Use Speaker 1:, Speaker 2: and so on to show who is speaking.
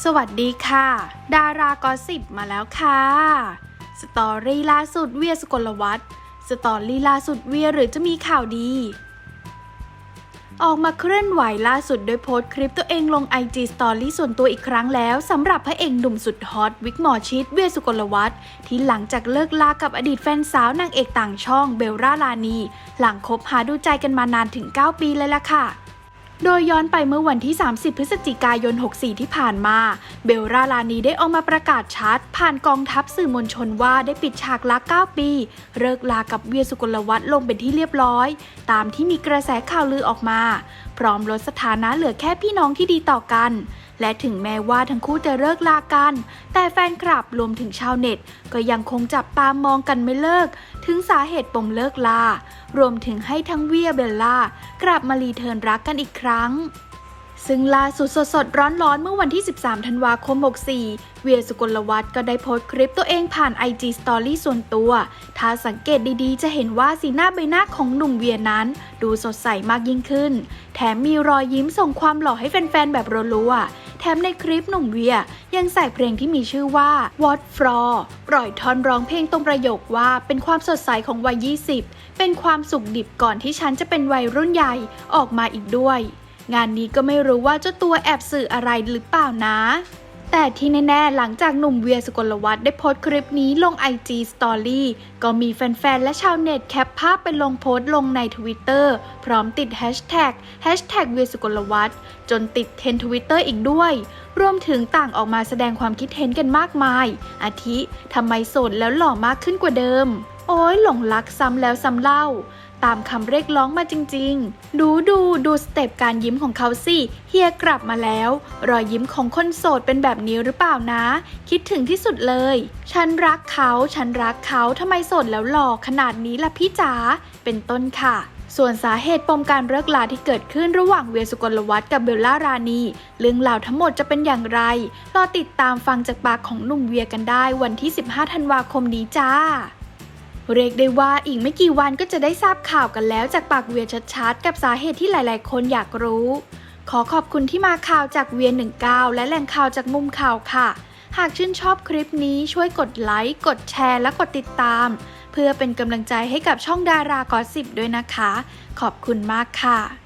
Speaker 1: สวัสดีค่ะ ดารากอสิบมาแล้วค่ะ สตอรี่ล่าสุดเวียสกลวัฒน์สตอรี่ล่าสุดเวียหรือจะมีข่าวดี ออกมาเคลื่อนไหวล่าสุดโดยโพสต์คลิปตัวเองลง IG Story ส่วนตัวอีกครั้งแล้วสำหรับพระเอกหนุ่มสุดฮอตวิกหมอชิดเวียสุกลวัฒน์ที่หลังจากเลิกลากับอดีตแฟนสาวนางเอกต่างช่องเบลล่าลานี หลังคบหาดูใจกันมานานถึง 9 ปีเลยล่ะค่ะ โดยย้อนไปเมื่อวันที่ 30 พฤศจิกายน 64 ที่ผ่านมา เบลล่าลานีได้ออกมาประกาศชัด ผ่านกองทัพสื่อมวลชนว่าได้ปิดฉากรัก9ปี เลิกลากับเวียสุกลวัฒน์ลงเป็นที่เรียบร้อย ตามที่มีกระแสข่าวลือออกมา พร้อมลดสถานะเหลือแค่พี่น้องที่ดีต่อกัน และถึงแม้ว่าทั้งคู่จะเลิกลากัน แต่แฟนคลับรวมถึงชาวเน็ต ก็ยังคงจับตามมองกันไม่เลิก ถึงสาเหตุปมเลิกลา รวมถึงให้ทั้งเวียเบลล่ากลับมารีเทิร์นรักกันอีกครั้งซึ่งล่าสุดสดสดร้อนร้อนๆ เมื่อวันที่ 13 ธันวาคม 64 เวียสุกลวัฒน์ก็ได้โพสต์คลิปตัวเองผ่าน IG Story ส่วนตัว ถ้าสังเกตดีๆ จะเห็นว่าสีหน้าใบหน้าของหนุ่มเวียนั้น ดูสดใสมากยิ่งขึ้น แถมมีรอยยิ้มส่งความหล่อให้แฟนๆ แบบรัวๆ แถมในคลิปหนุ่มเวีย ยังใส่เพลงที่มีชื่อว่า What For ปล่อยทอนร้องเพลงตรงประโยคว่าเป็นความสดใสของวัย 20 เป็นความสุขดิบก่อนที่ฉันจะเป็นวัยรุ่นใหญ่ออกมาอีกด้วย งานนี้ก็ไม่รู้ว่าเจ้าตัวแอบสื่ออะไรหรือเปล่านะ แต่ที่แน่ ๆ หลังจากหนุ่มเวียสกลวัฒน์ได้โพสต์คลิปนี้ลง IG Story ก็มีแฟน ๆ และชาวเน็ตแคปภาพไปลงโพสต์ลงใน Twitter พร้อมติด Hashtag Hashtag เวียสกลวัฒน์จนติดเทรนทวิตเตอร์อีกด้วย รวมถึงต่างออกมาแสดงความคิดเห็นกันมากมาย อาทิทำไมโสดแล้วหล่อมากขึ้นกว่าเดิม โอ้ยหลงรักซ้ำแล้วซ้ำเล่า ตามคำเรียกร้องมาจริงๆ ดูดูดูสเต็ปการยิ้มของเขาสิ เฮียกลับมาแล้ว รอยยิ้มของคนโสดเป็นแบบนี้หรือเปล่านะ คิดถึงที่สุดเลย ฉันรักเขา ฉันรักเขาทำไมโสดแล้วหล่อขนาดนี้ล่ะพี่จ๋า เป็นต้นค่ะส่วนสาเหตุปมการเลิกลาที่เกิดขึ้นระหว่างเวียสุกลวัฒน์กับเบลล่ารานีเรื่องราวทั้งหมดจะเป็นอย่างไร รอติดตามฟังจากปากของหนุ่มเวียกันได้วันที่ 15 ธันวาคมนี้จ้า เรียกได้ว่าอีกไม่กี่วันก็จะได้ทราบข่าวกันแล้วจากปากเวียชัดๆ กับสาเหตุที่หลาย ๆ คนอยากรู้ ขอขอบคุณที่มาข่าวจากเวีย19 และแหล่งข่าวจากมุมข่าวค่ะ หากชื่นชอบคลิปนี้ช่วยกดไลค์ กดแชร์ และกดติดตาม เพื่อเป็นกำลังใจให้กับช่องดารากอสิบด้วยนะคะ ขอบคุณมากค่ะ